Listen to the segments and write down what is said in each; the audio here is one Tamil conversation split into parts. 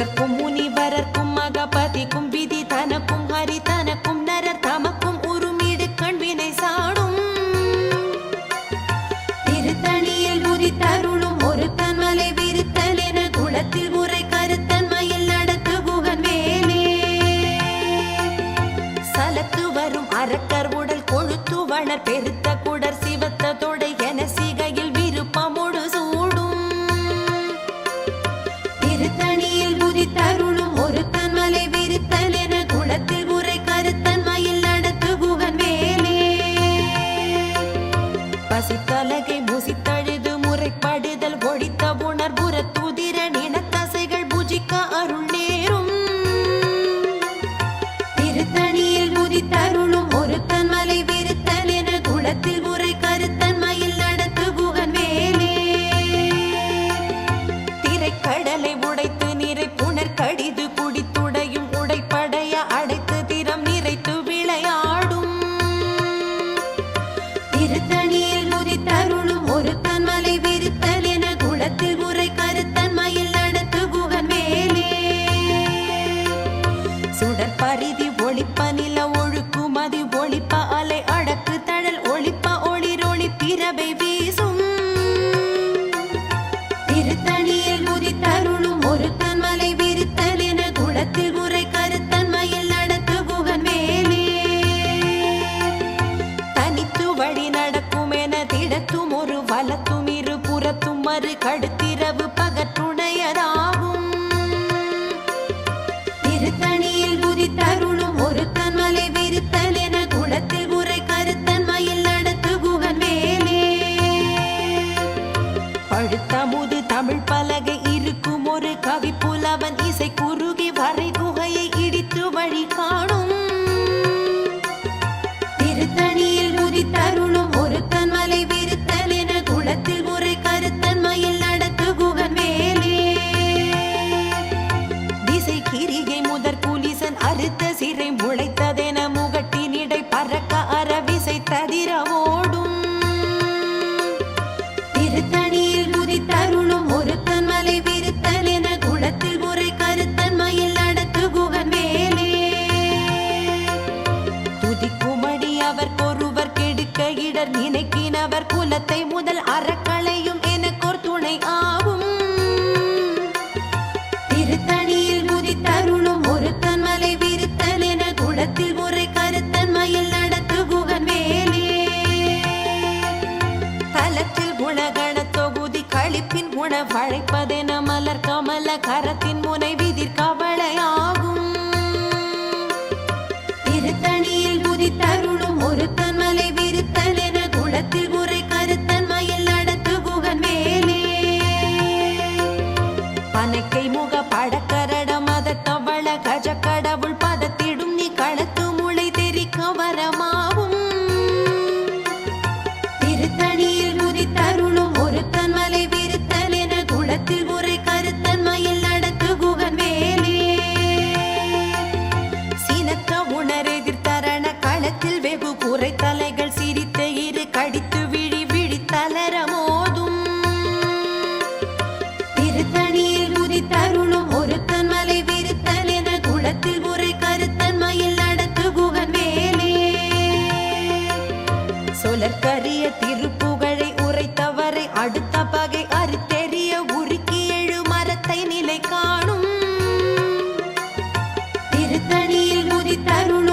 சுரர்க்கும் முனிவரர்க்கும் மகபதிக்கும் விதி தனக்கும் ஹரி தனக்கும் நரர் தமக்கும் உருமீடு கண்வினை சாடும். திருத்தணியில் உதித்தருளும் ஒரு தன்மலை விருத்தல் என குளத்தில் முறை கருத்தன்மையில் நடத்து புகன் வேலே சலத்து வரும் அரக்கர் உடல் கொழுத்து வளர் பெருத்த குடர் சிவத்த தொடை పసి తొలగి ముసి சுடற்பரிதி ஒளிப்பனில பழுத்தமுது தமிழ் பல கெடுக்க நினைக்கினவர் குலத்தை முதல் அறக்களையும் எனக்கோர் துணை ஆகும். திருத்தணியில் உதித்தருளும் ஒரு தன்மலை விருத்தன் என குளத்தில் உரை கருத்தன்மையில் நடத்து குகன் வேலே தலத்தில் குணகண தொகுதி கழிப்பின் குண வழைப்பதென மலர் கமல கரத்தின் முனை விதிர் கவலையாகும். திருத்தணியில் உதித்தருளும் ஒரு பனைக்கை முக படக்க தருணம். உதித்தருளும் ஒரு தன்மலை விருத்தல் என குளத்தில் உரை கருத்தன்மையில் நடத்து குகன் வேலே சொலற்கரிய திருப்புகழை உரைத்தவரை அடுத்த பகை அறுத்தெறிய உருக்கி எழு மரத்தை நிலை காணும். திருத்தணியில் முதி தருணம்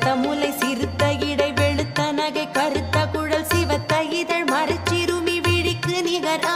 பருத்த முலை சிறுத்த இடை வெளுத்த நகை கருத்த குழல் சிவத்த இதழ் மரச்சிறுமி விழிக்கு நிகரா